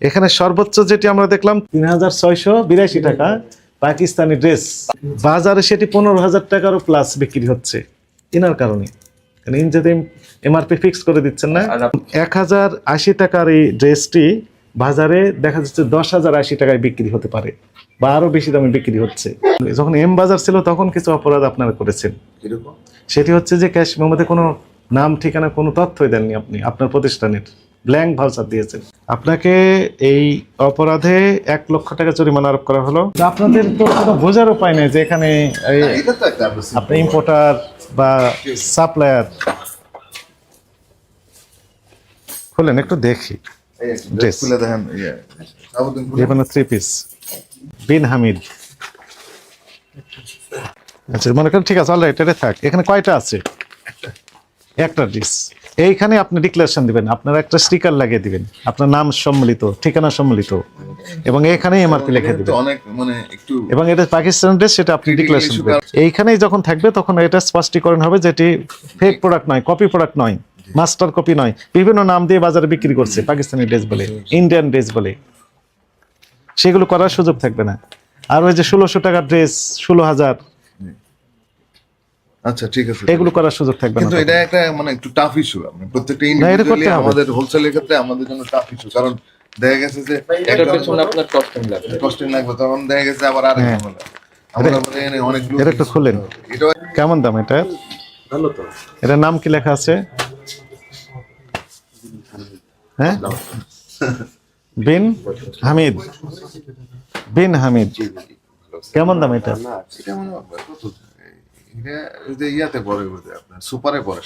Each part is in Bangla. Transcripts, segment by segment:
এখানে সর্বোচ্চ যেটি আমরা দেখলাম তিন হাজার ছয়শো বিরাশি টাকা পাকিস্তানি ড্রেস। বাজারে সেটি পনেরো হাজার টাকারও প্লাস বিক্রি হচ্ছে কেনার কারণে। ইন যদি এমআরপি ফিক্স করে দিচ্ছেন না এক হাজার আশি টাকার এই ড্রেসটি বাজারে দেখা যাচ্ছে দশ হাজার আশি টাকায় বিক্রি হতে পারে বা আরও বেশি দামে বিক্রি হচ্ছে। যখন এম বাজার ছিল তখন কিছু অপরাধ আপনারা করেছেন। সেটি হচ্ছে যে ক্যাশ মেমোতে কোনো নাম ঠিকানা কোনো তথ্যই দেননি আপনি আপনার প্রতিষ্ঠানের। ব্ল্যাঙ্ক ভাউচার দিয়েছেন। আপনাকে এই অপরাধে এক লক্ষ টাকা জরিমানা আরোপ করা হলো। আপনাদের তো কোনো বোঝার উপায় নেই যে এখানে আপনি ইম্পোর্টার বা সাপ্লায়ার খুলেন একটু দেখি। ইয়ে। সাবুদ্দিন খুলে। যেখানে থ্রি পিস বিন হামিদ। আচ্ছা মনে করেন ঠিক আছে অলরাইট এটা থাক। এখানে কয়টা আছে? একটা ডিস এইখানে আপনি ডিক্লারেশন দিবেন আপনার একটা স্টিকার লাগিয়ে দিবেন। আপনার নাম সম্মিলিত ঠিকানা সম্মিলিত। এবং এখানে এমআরপি লিখে দিবেন। অনেক মানে একটু এবং এটা পাকিস্তান ড্রেস সেটা আপনি ডিক্লারেশন দিবেন। এইখানেই যখন থাকবে তখন এটা স্পষ্টীকরণ হবে যেটি ফেক প্রোডাক্ট নয় কপি প্রোডাক্ট নয় মাস্টার কপি নয়। বিভিন্ন নাম দিয়ে বাজারে বিক্রি করছে পাকিস্তানি ড্রেস বলে ইন্ডিয়ান ড্রেস বলে। সেগুলো করার সুযোগ থাকবে না। আর ওই যে ষোলোশো টাকার ড্রেস ষোলো হাজার আচ্ছা ঠিক আছে এগুলো করার সুযোগ থাকবে কিন্তু এটা একটা মানে একটু টাফ ইস্যু আপনি প্রত্যেকটা ইন্ডিভিজুয়ালি আমাদের হোলসেলের ক্ষেত্রে আমাদের জন্য টাফ ইস্যু কারণ দেখা গেছে যে এটার পেছনে আপনার কস্টিং লাগবে। কষ্ট লাগবে তখন দেখা গেছে আবার আরেক হ্যাঁ। ঝামেলা। আমরা মানে এখানে অনেকগুলো এটা একটু খুলেন। এটা কেমন দাম এটা? ভালো তো। এটার নাম কি লেখা আছে? হ্যাঁ? বিন হামিদ। বিন হামিদ। কেমন দাম এটা? এটা হয় কত? এটা ওই যে ইয়াতে পড়ে আপনার সুপারে পড়ে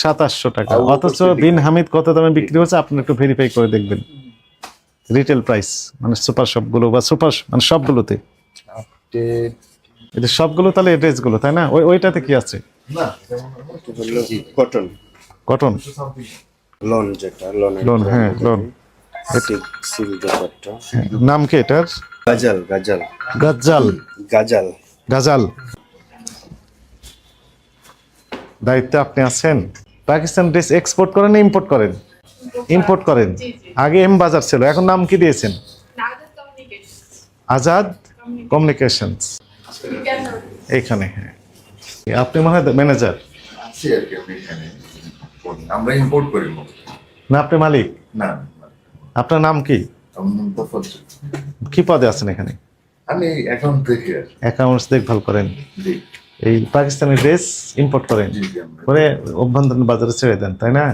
সাতাশশো টাকা। অথচ বিন হামিদ কত দামে বিক্রি হচ্ছে আপনি একটু ভেরিফাই করে দেখবেন। রিটেল প্রাইস মানে সুপার শপগুলো বা সুপার মানে সবগুলোতে। এটা সবগুলো তাহলে ড্রেসগুলো তাই না? ওই ওইটাতে কি আছে? না কটন কটন লোন যেটা লোন লোন হ্যাঁ লোন ব্যাপারটা নাম কি এটার? গাজাল গাজাল। গাজ্জাল গাজাল। গাজাল। দায়িত্বে আপনি আছেন। পাকিস্তান ড্রেস এক্সপোর্ট করেন না ইম্পোর্ট করেন? ইম্পোর্ট করেন। আগে এম বাজার ছিল এখন নাম কি দিয়েছেন? আজাদ কমিউনিকেশনস এখানে হ্যাঁ। আপনি মনে হয় ম্যানেজার আমরা ইম্পোর্ট করি না আপনি মালিক? না আপনার নাম কি। কি পদে আছেন এখানে? আমি অ্যাকাউন্ট আর অ্যাকাউন্টস দেখভাল করেন। জি। এই পাকিস্তানি ড্রেস ইম্পোর্ট করেন? করে অভ্যন্তরীণ বাজারে ছেড়ে দেন তাই না?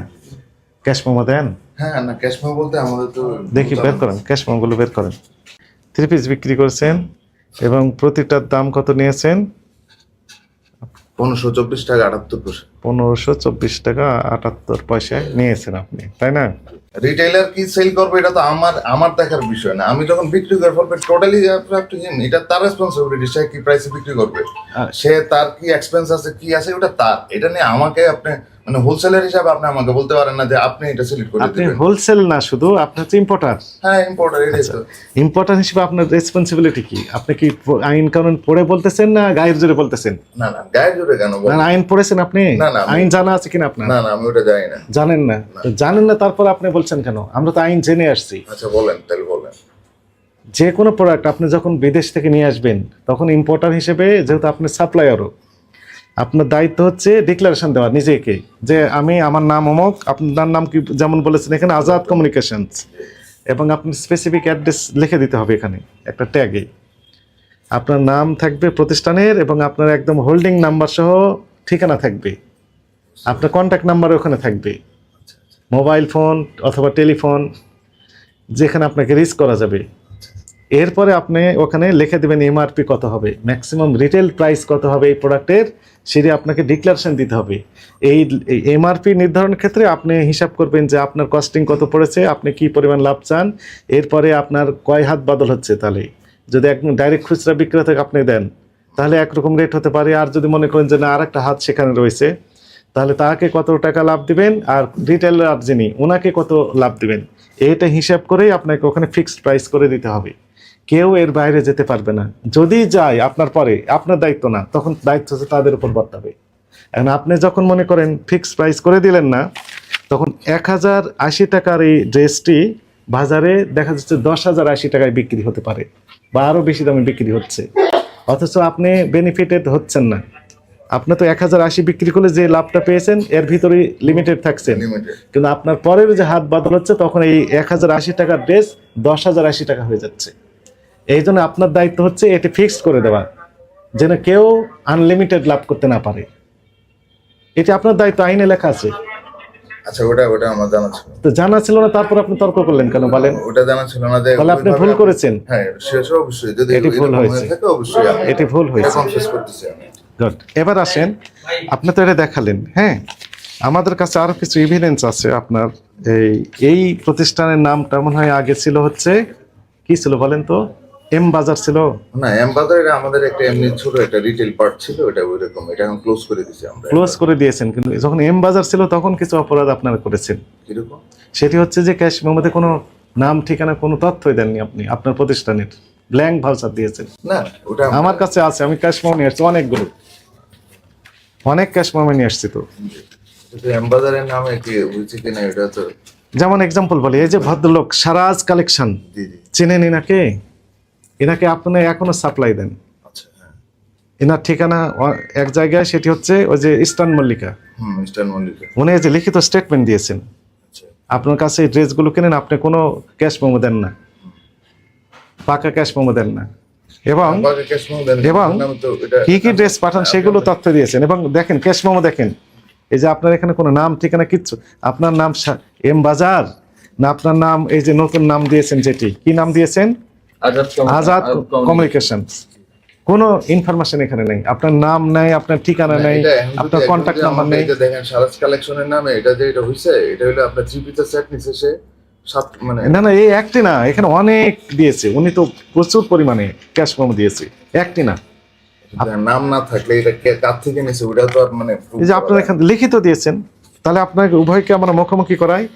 ক্যাশ মোমো দেন? হ্যাঁ না ক্যাশ মোমো বলতে আমাদের তো দেখি বের করেন ক্যাশ মোমোগুলো বের করেন। থ্রি পিস বিক্রি করেছেন এবং প্রতিটার দাম কত নিয়েছেন? পনেরোশো চব্বিশ টাকা আটাত্তর পয়সা। পনেরোশো চব্বিশ টাকা আটাত্তর পয়সায় নিয়েছেন আপনি তাই না? রিটেইলার কি সেল করবে এটা তো আমার আমার দেখার বিষয় না। আমি যখন বিক্রি করে ফেলবে টোটালি এটা তার রেসপন্সিবিলিটি সে কি প্রাইসে বিক্রি করবে? সে তার কি এক্সপেন্স আছে কি আছে ওটা তার। এটা নিয়ে আমাকে আপনি মানে হোলসেলার হিসাবে আপনি আমাকে বলতে পারেন না যে আপনি এটা সিলেক্ট করে আপনি হোলসেল না শুধু আপনি হচ্ছে ইম্পোর্টার হ্যাঁ ইম্পোর্টার এটাই তো। ইম্পোর্টার হিসেবে আপনার রেসপন্সিবিলিটি কি? আপনি কি আইন কানুন পড়ে বলতেছেন না গায়ের জোরে বলতেছেন? না না গায়ে জুড়ে কেন? না, আইন পড়েছেন আপনি? না, না, আইন জানা আছে কিনা আপনার? না না আমি ওটা জানি না। জানেন না? জানেন না তারপর আপনি বলছেন কেন? আমরা তো আইন জেনে আসছি। আচ্ছা বলেন তাহলে বলেন। যে কোনো প্রোডাক্ট আপনি যখন বিদেশ থেকে নিয়ে আসবেন তখন ইম্পোর্টার হিসেবে যেহেতু আপনি সাপ্লায়ারও আপনার দায়িত্ব হচ্ছে ডিক্লারেশন দেওয়া নিজেকে। যে আমি আমার নাম অমক আপনার নাম কি যেমন বলেছেন এখানে আজাদ কমিউনিকেশনস এবং আপনি স্পেসিফিক অ্যাড্রেস লিখে দিতে হবে এখানে একটা ট্যাগে আপনার নাম থাকবে প্রতিষ্ঠানের এবং আপনার একদম হোল্ডিং নাম্বার সহ ঠিকানা থাকবে। আপনার কন্ট্যাক্ট নাম্বার ওখানে থাকবে। মোবাইল ফোন অথবা টেলিফোন যেখানে আপনাকে রিচ করা যাবে। এরপরে আপনি ওখানে লিখে দেবেন এমআরপি কত হবে ম্যাক্সিমাম রিটেল প্রাইস কত হবে এই প্রোডাক্টের সেটি আপনাকে ডিক্লারেশন দিতে হবে। এই এমআরপি নির্ধারণের ক্ষেত্রে আপনি হিসাব করবেন যে আপনার কস্টিং কত পড়েছে, আপনি কি পরিমাণ লাভ চান, এরপরে আপনার কয় হাত বদল হচ্ছে তাহলে। যদি একদম ডাইরেক্ট খুচরা বিক্রেতাকে আপনি দেন, তাহলে একরকম রেট হতে পারে। আর যদি মনে করেন যে না আর একটা হাত সেখানে রয়েছে, তাহলে তাকে কত টাকা লাভ দিবেন, আর রিটেলার যিনি ওনাকে কত লাভ দিবেন এটা হিসাব করেই আপনাকে ওখানে ফিক্সড প্রাইস করে দিতে হবে। কেউ এর বাইরে যেতে পারবে না। যদি যায় আপনার পরে আপনার দায়িত্ব না তখন দায়িত্ব হচ্ছে তাদের উপর বর্তাবে। এখন আপনি যখন মনে করেন ফিক্সড প্রাইস করে দিলেন না তখন এক হাজার আশি টাকার এই ড্রেসটি বাজারে দেখা যাচ্ছে দশ হাজার আশি টাকায় বিক্রি হতে পারে বা আরও বেশি দামে বিক্রি হচ্ছে। অথচ আপনি বেনিফিটেড হচ্ছেন না। আপনি তো এক হাজার আশি বিক্রি করলে যে লাভটা পেয়েছেন এর ভিতরে লিমিটেড থাকছেন। কিন্তু আপনার পরের যে হাত বদল হচ্ছে তখন এই এক হাজার আশি টাকার ড্রেস দশ হাজার আশি টাকা হয়ে যাচ্ছে। এই জন্য আপনার দায়িত্ব হচ্ছে এটি ফিক্সড করে দেওয়া যেন কেউ আনলিমিটেড লাভ করতে না পারে। এটি আপনার দায়িত্ব আইনে লেখা আছে। আচ্ছা ওটা ওটা আমার জানা ছিল। তো জানা ছিল না তারপর আপনি তর্ক করলেন কেন বলেন? ওটা জানা ছিল না তাহলে আপনি ভুল করেছেন। হ্যাঁ শেষ অবশ্যই যদি এটি ভুল হয়েছে। অবশ্যই এটি ভুল হয়েছে। শেষ করতেছি আমি। গুড এবার আসেন আপনি তো এটা দেখালেন হ্যাঁ? আমাদের কাছে আরও কিছু এভিডেন্স আছে আপনার। এই এই প্রতিষ্ঠানের নামটা মনে হয় আগে ছিল হচ্ছে কি ছিল বলেন তো? এম বাজার ছিল? না এমবাজার এটা আমাদের একটা এমনি ছোট একটা রিটেল পার্ট ছিল এটা ওইরকম এটা এখন ক্লোজ করে দিছি আমরা ক্লোজ করে দিয়েছেন কিন্তু যখন এম বাজার ছিল তখন কিছু অপরাধ আপনারা করেছেন। কীরকম? সেটি হচ্ছে যে ক্যাশ মেমোতে কোনো নাম ঠিকানা কোনো তথ্যই দেননি আপনি আপনার প্রতিষ্ঠানের। ব্ল্যাঙ্ক ভাউচার দিয়েছেন। না ওটা আমার কাছে আছে আমি ক্যাশ মেমো নিয়ে আসছি অনেকগুলো। অনেক ক্যাশ মেমো নিয়ে আসছি তো। কিন্তু এমবাজারের নামে কি হয়েছে কিনা এটা তো যেমন এক্সাম্পল বলি এই যে ভদ্রলোক সারাজ কালেকশন চেনেন এনাকে এনাকে আপনি এখনও সাপ্লাই দেন। আচ্ছা হ্যাঁ। এনার ঠিকানা এক জায়গায় সেটি হচ্ছে ওই যে ইস্টার্ন মল্লিকা। হুম মিস্টার মল্লিকা। উনি এই যে লিখিত স্টেটমেন্ট দিয়েছেন। আচ্ছা। আপনার কাছে এই ড্রেসগুলো কেনেন আপনি কোনো ক্যাশ মেমো দেন না। পাকা ক্যাশ মেমো দেন না। এবং এবং কি কি ড্রেস পাঠান সেগুলো তথ্য দিয়েছেন। এবং দেখেন ক্যাশ মেমো দেখেন। এই যে আপনার এখানে কোনো নাম ঠিকানা কিচ্ছু। আপনার নাম এম বাজার না আপনার নাম এই যে নতুন নাম দিয়েছেন যেটি। কি নাম দিয়েছেন? আজাদ কমিউনিকেশন। কোনো ইনফরমেশন এখানে নেই। আপনার নাম নেই আপনার ঠিকানা নেই আপনার কন্ট্যাক্ট নাম্বার নেই। দেখেন সারাজ কালেকশনের নামে এটা যে এটা হইছে এটা হলো আপনার থ্রি পিসের সেট নিছে সে সাত মানে না না এই একটি না এখানে অনেক দিয়েছে। উনি তো প্রচুর পরিমাণে ক্যাশ মেমো দিয়েছে। একটি না। নাম না থাকলে এটা কে- কার থেকে নিছে? ওটা তো আর মানে এই যে আপনার এখানে লিখিত দিয়েছেন। তাহলে আপনাকে উভয়কে আমরা মুখোমুখি করাই।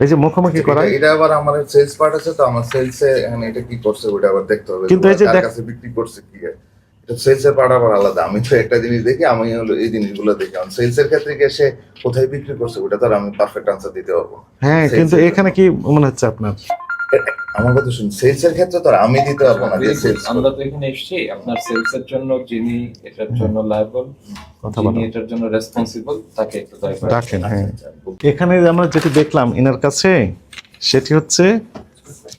এই যে মুখোমুখি করা এটা- আবার আমার সেলস পার্ট আছে তো আমার সেলস এখানে এটা কি করছে ওটা আবার দেখতে হবে কিন্তু এই যে কাছে বিক্রি করছে কি। এটা সেলস এর পার্ট আবার আলাদা। আমি তো একটা জিনিস দেখি আমি হলো এই জিনিসগুলো দেখি। কারণ সেলস এর ক্ষেত্রে গিয়ে সে কোথায় বিক্রি করছে ওটা তো আমি পারফেক্ট আনসার দিতে পারব হ্যাঁ কিন্তু এখানে কি মনে হচ্ছে আপনার? আমার কথা শুনুন সেলস এর ক্ষেত্রে তো আমি দিতে পারব না যে সেলস আমরা তো এখানে এসেছি আপনার সেলস এর জন্য যিনি এটার জন্য লায়াবল কথা যিনি এটার জন্য রেসপন্সিবল তাকে একটু দয়া করে ডাকেন হ্যাঁ। এখানে আমরা যেটি দেখলাম এনার কাছে সেটি হচ্ছে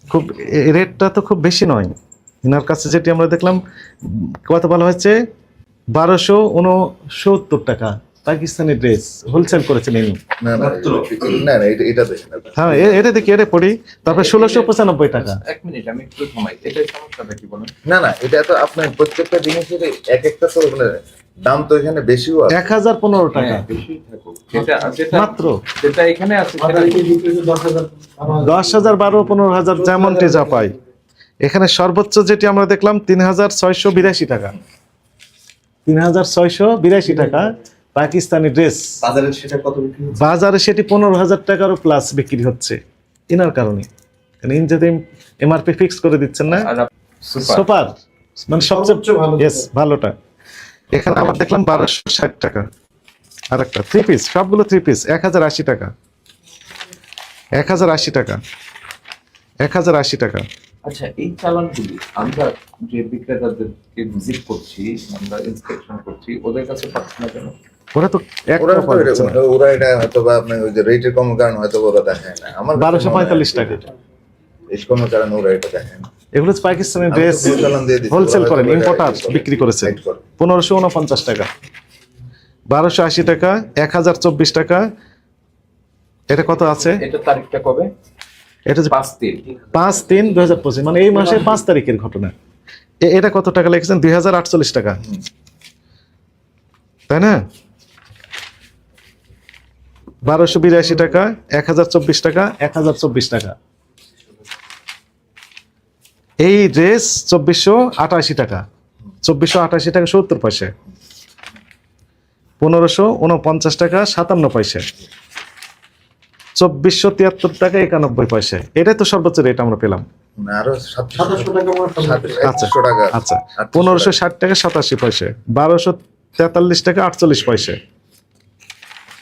খুব রেটটা তো খুব বেশি নয়। এনার কাছে যেটি আমরা দেখলাম কত বলা হয়েছে? বারোশো উনসত্তর টাকা। পাকিস্তানি ড্রেস হোলসেল করেছেন ইনি। না না না না এটা এটা দেখেন। হ্যাঁ এটা দেখি এটা পড়ি। তারপরে ষোলোশো পঁচানব্বই টাকা। এক মিনিট আমি একটু থামাই এটার সমস্যাটা কি বলেন? না না এটা তো আপনার প্রত্যেকটা জিনিসের এক একটা তো মানে দাম তো এখানে বেশিও আছে। এক হাজার পনেরো টাকা। হ্যাঁ, মাত্র। যেটা এখানে আছে দশ হাজার বারো পনেরো হাজার যেমনটি যা পাই এখানে সর্বোচ্চ যেটি আমরা দেখলাম তিন হাজার ছয়শো বিরাশি টাকা। তিন হাজার ছয়শো বিরাশি টাকা। পাকিস্তানি ড্রেস। বাজারে সেটা কত বিক্রি হচ্ছে? বাজারে সেটি পনেরো হাজার টাকারও প্লাস বিক্রি হচ্ছে। এনার কারণে। কারণ ইনি যদি এমআরপি ফিক্স করে দিচ্ছেন না? সুপার সুপার মানে সবচেয়ে সবচেয়ে ভালো ইয়েস ভালোটা। এখানে আবার দেখলাম বারোশো ষাট টাকা। আর একটা থ্রি পিস সবগুলো থ্রি পিস এক হাজার আশি টাকা। এক হাজার আশি টাকা। এক হাজার আশি টাকা। আচ্ছা এই চালানগুলি আমরা যে বিক্রেতাদেরকে ভিজিট করছি আমরা ইন্সপেকশন করছি ওদের কাছে পাচ্ছি না কেন? ওরা তো এক ওরা এটা- হয়তো বা ওই যে রেটের কম কারণ হয়তো ওরা দেখায় না। আমার বারোশো পঁয়তাল্লিশ টাকা। এই কোনো কারণে ওরা এটা দেখায় না। এগুলো হচ্ছে পাকিস্তানি ড্রেস হোলসেল করেন ইম্পোর্টার করে, বিক্রি করেছেন। hide করে। পনেরোশো উনপঞ্চাশ টাকা। বারোশো আশি টাকা এক হাজার চব্বিশ টাকা। এটা কত আছে? এটা তারিখটা কবে? এটা হচ্ছে পাঁচ তিন। পাঁচ তিন দুই হাজার পঁচিশ মানে এই মাসের পাঁচ তারিখের ঘটনা। এটা কত টাকা লিখেছেন? দুই হাজার আটচল্লিশ টাকা। তাই না? বারোশো বিরাশি টাকা এক হাজার চব্বিশ টাকা এক হাজার চব্বিশ টাকা। এই ড্রেস চব্বিশশো আটাশি টাকা চব্বিশশো আটাশি টাকা সত্তর পয়সা। পনেরোশো উনপঞ্চাশ টাকা সাতান্ন পয়সা। চব্বিশশো তিয়াত্তর টাকা একানব্বই পয়সা। এটাই তো সর্বোচ্চ রেট আমরা পেলাম। না, আরও সাতশো সাতাশশো টাকা মনে আচ্ছা আচ্ছা। পনেরোশো ষাট টাকা সাতাশি পয়সা। বারোশো তেতাল্লিশ টাকা আটচল্লিশ পয়সা।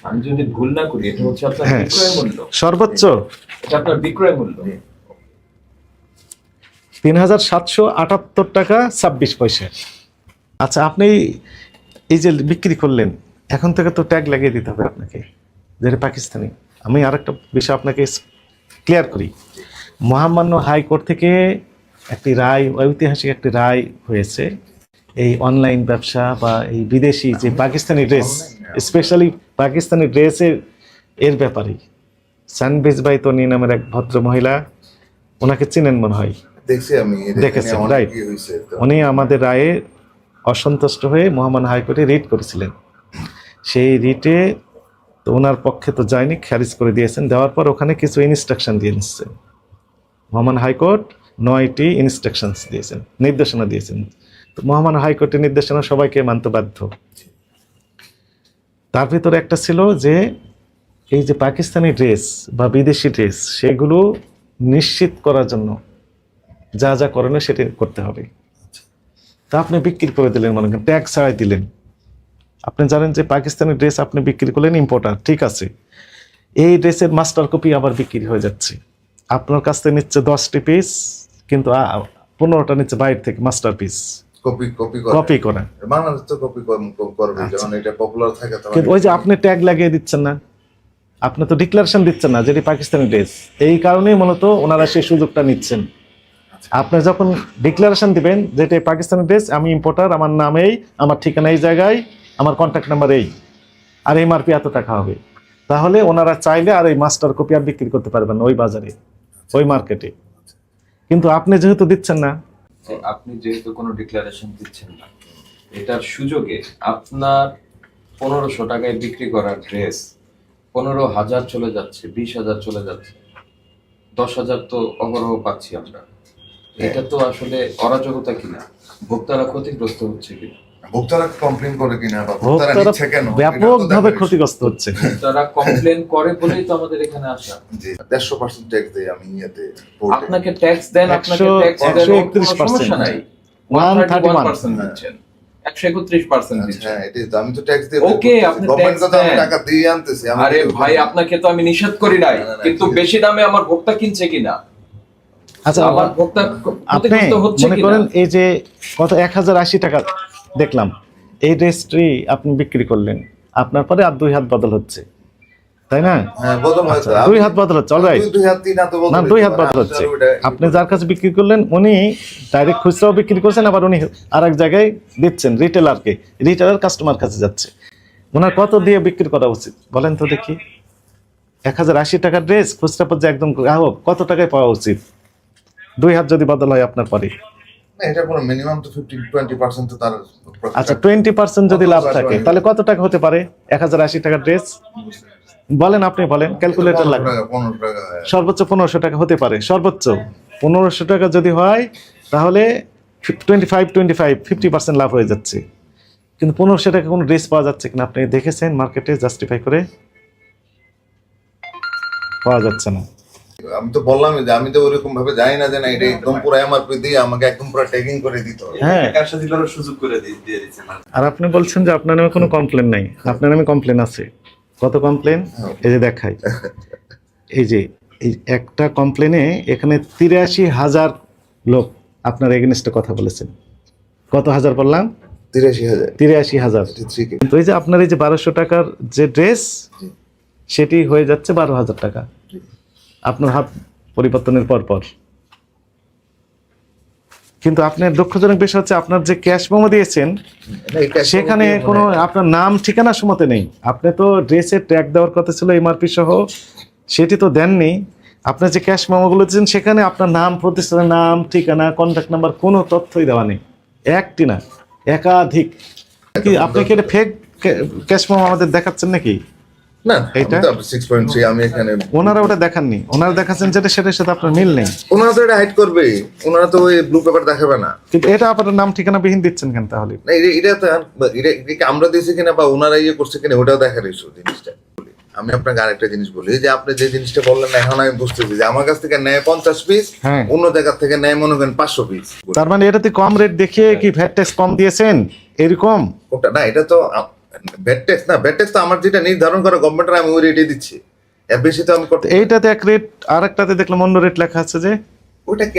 আমি যদি ভুল না করি এটা হচ্ছে আপনার হ্যাঁ। বিক্রয় মূল্য। সর্বোচ্চ। এটা আপনার বিক্রয় মূল্য। তিন হাজার সাতশো আটাত্তর টাকা ছাব্বিশ পয়সা। আচ্ছা আপনি এই যে বিক্রি করলেন এখন থেকে তো ট্যাগ লাগিয়ে দিতে হবে আপনাকে যেটা পাকিস্তানি। আমি আরেকটা বিষয় আপনাকে ক্লিয়ার করি। মহামান্য হাইকোর্ট থেকে একটি রায় ঐতিহাসিক একটি রায় হয়েছে। এই অনলাইন ব্যবসা বা এই বিদেশি যে পাকিস্তানি ড্রেস স্পেশালি পাকিস্তানি ড্রেসের এর ব্যাপারে। সানবিজ বাই তনি নামের এক ভদ্র মহিলা ওনাকে চিনেন মনে হয়। দেখছি আমি দেখেছেন, তো। উনি আমাদের রায়ে অসন্তুষ্ট হয়ে মহামান হাইকোর্টে রিট করেছিলেন। সেই রিটে তো ওনার পক্ষে তো যায়নি খারিজ করে দিয়েছেন। দেওয়ার পর ওখানে কিছু ইনস্ট্রাকশন দিয়ে নিচ্ছেন। মহামান হাইকোর্ট নয়টি ইনস্ট্রাকশনস দিয়েছেন নির্দেশনা দিয়েছেন। তো মহামান হাইকোর্টের নির্দেশনা সবাইকে মানতে বাধ্য। তার ভিতরে একটা ছিল যে এই যে পাকিস্তানি ড্রেস বা বিদেশি ড্রেস, সেগুলো নিশ্চিত করার জন্য যা যা করণীয় সেটা করতে হবে। তা আপনি বিক্রি করে দিলেন মনে করেন ট্যাক্স ছাড়াই দিলেন। আপনি জানেন যে পাকিস্তানি ড্রেস আপনি বিক্রি করলেন ইম্পোর্টার ঠিক আছে। এই ড্রেসের মাস্টার কপি আবার বিক্রি হয়ে যাচ্ছে। আপনার কাছ থেকে নিচ্ছে দশটি পিস কিন্তু পনেরোটা নিচ্ছে বাইরে থেকে মাস্টার পিস কপি কপি করে। কপি করা। বাংলাদেশ তো কপি করবে যখন এটা পপুলার থাকে কিন্তু ওই যে আপনি ট্যাগ লাগিয়ে দিচ্ছেন না আপনি তো ডিক্লারেশন দিচ্ছেন না যেটি পাকিস্তানি ড্রেস এই কারণেই মূলত ওনারা সেই সুযোগটা নিচ্ছেন। আপনি যখন ডিক্লারেশন দিবেন যেটা পাকিস্তানি ড্রেস আমি ইম্পোর্টার আমার নাম এই আমার ঠিকানা এই জায়গায় আমার কন্ট্যাক্ট নাম্বার এই আর এমআরপি এত টাকা হবে। তাহলে ওনারা চাইলে আর এই মাস্টার কপি আর বিক্রি করতে পারবেন ওই বাজারে ওই মার্কেটে কিন্তু আপনি যেহেতু দিচ্ছেন না যে আপনি যেহেতু কোনো ডিক্লারেশন দিচ্ছেন না এটার সুযোগে আপনার পনেরোশো টাকায় বিক্রি করার ড্রেস পনেরো হাজার চলে যাচ্ছে বিশ হাজার চলে যাচ্ছে দশ হাজার তো অগরহ পাচ্ছি আমরা। এটা তো আসলে অরাজকতা কিনা? ভোক্তারা ক্ষতিগ্রস্ত হচ্ছে কিনা? ভোক্তারা কমপ্লেন করে কিনা বা ভোক্তারা নিচ্ছে কেন? ব্যাপকভাবে ক্ষতিগ্রস্ত হচ্ছে। তারা কমপ্লেন করে বলেই তো আমাদের এখানে আসা। জি দেড়শো পার্সেন্ট ট্যাক্স দেয় আমি ইয়েতে। আপনাকে ট্যাক্স দেন আপনাকে ট্যাক্স দেন ওর একত্রিশ কোনো সমস্যা percent। নাই 131 131% দিচ্ছেন। একশো একত্রিশ পার্সেন্ট আচ্ছা, দিচ্ছেন। হ্যাঁ এটাই তো আমি তো ট্যাক্স Okay, আপনি আমি দেন। টাকা দিয়ে আনতেছি আরে ভাই আপনাকে তো আমি নিষেধ করি নাই। কিন্তু বেশি দামে আমার ভোক্তা কিনছে কিনা? আচ্ছা আমার ভোক্তা আপনি মনে করেন এই যে কত এক হাজার আশি টাকা দেখলাম এই ড্রেসটি আপনি বিক্রি করলেন। আপনার পরে আর দুই হাত বদল হচ্ছে। তাই না? হ্যাঁ তো। দুই হাত বদল হচ্ছে অলরাইট না দুই হাত বদল হচ্ছে। আপনি যার কাছে বিক্রি করলেন উনি ডাইরেক্ট খুচরাও বিক্রি করছেন আবার উনি আর এক জায়গায় দিচ্ছেন রিটেলারকে রিটেলার কাস্টমার কাছে যাচ্ছে। ওনার কত দিয়ে বিক্রি করা উচিত? বলেন তো দেখি। এক হাজার আশি টাকার ড্রেস খুচরা পর্যায়ে একদম গ্রাহক কত টাকায় পাওয়া উচিত? দুই হাত যদি বদল হয় আপনার পরে। না, এটা কোনো মিনিমাম তো তার আচ্ছা আছে। টোয়েন্টি পার্সেন্ট যদি কত লাভ থাকে তাহলে কত টাকা হতে পারে? ড্রেস বলেন আপনি বলেন ক্যালকুলেটর লাগবে। হয়। সর্বোচ্চ পনেরোশো টাকা হতে পারে সর্বোচ্চ। পনেরোশো টাকা যদি হয় তাহলে twenty five twenty five fifty percent লাভ হয়ে যাচ্ছে। কিন্তু পনেরোশো টাকা কোনো ড্রেস পাওয়া যাচ্ছে কিনা? আপনি দেখেছেন মার্কেটে জাস্টিফাই করে? পাওয়া যাচ্ছে না। আমি তো বললামই যে আমি তো ওরকম ভাবে জানি না যে না এটা একদম পুরো এমআরপি দিয়ে আমাকে একদম পুরো ট্যাগিং করে দিত হ্যাঁ। সুযোগ করে দিয়ে আর আপনি বলছেন যে আপনার নামে কোনো কমপ্লেন নাই। আপনার নামে কমপ্লেন আছে। কত কমপ্লেন এই যে দেখাই। এই যে এই একটা কমপ্লেনে এখানে তিরাশি হাজার লোক আপনার এগেনস্টে কথা বলেছেন। কত হাজার বললাম? তিরাশি হাজার। তিরাশি হাজার। কিন্তু এই যে আপনার এই যে বারোশো টাকার যে ড্রেস সেটি হয়ে যাচ্ছে বারো হাজার টাকা। আপনার হাত পরিবর্তনের পর পর। কিন্তু আপনার দুঃখজনক বিষয় হচ্ছে আপনার যে ক্যাশ মোমো দিয়েছেন সেখানে কোনো আপনার নাম ঠিকানা সময়তে নেই। আপনি তো ড্রেসের ট্যাগ দেওয়ার কথা ছিল এমআরপি সহ সেটি তো দেননি। আপনার যে ক্যাশ মোমোগুলো দিয়েছেন সেখানে আপনার নাম প্রতিষ্ঠানের নাম ঠিকানা কন্ট্যাক্ট নাম্বার কোনো তথ্যই দেওয়া নেই। একটি না একাধিক। আপনি কি এটা ফেক ক্যাশ মোমো আমাদের দেখাচ্ছেন নাকি? না এটা সিক্স পয়েন্ট থ্রি আমি এখানে ওনারা ওটা দেখাননি। ওনারা দেখাচ্ছেন যেটা সেটার সাথে আপনার মিল নেই। ওনারা তো এটা হাইড করবে। ওনারা তো ওই ব্লু পেপার দেখাবে না। কিন্তু এটা আপনার নাম ঠিকানা বিহীন দিচ্ছেন কেন তাহলে? না, এটা- এটা তো এটা এটা আমরা দিয়েছি কিনা বা ওনারা ইয়ে করছে কিনা ওটাও দেখার ইস্যু জিনিসটা। আমি আপনাকে আরেকটা জিনিস বলি যে আপনি যে জিনিসটা বললেন এখন আমি বুঝতেছি যে আমার কাছ থেকে নেয় পঞ্চাশ পিস হ্যাঁ। অন্য জায়গা থেকে নেয় মনে করেন পাঁচশো পিস তার মানে এটাতে কম রেট দেখিয়ে কি ভ্যাট ট্যাক্স কম দিয়েছেন? এরকম? ওটা না এটা তো ব্যাড ট্যাক্স না ব্যাড ট্যাক্স তো আমার যেটা নির্ধারণ করা গভর্নমেন্টের আমি ওই রেটে দিচ্ছি। এর বেশি তো আমি করতে এইটাতে এক রেট আর একটাতে দেখলাম অন্য রেট লেখা আছে যে ওইটা কি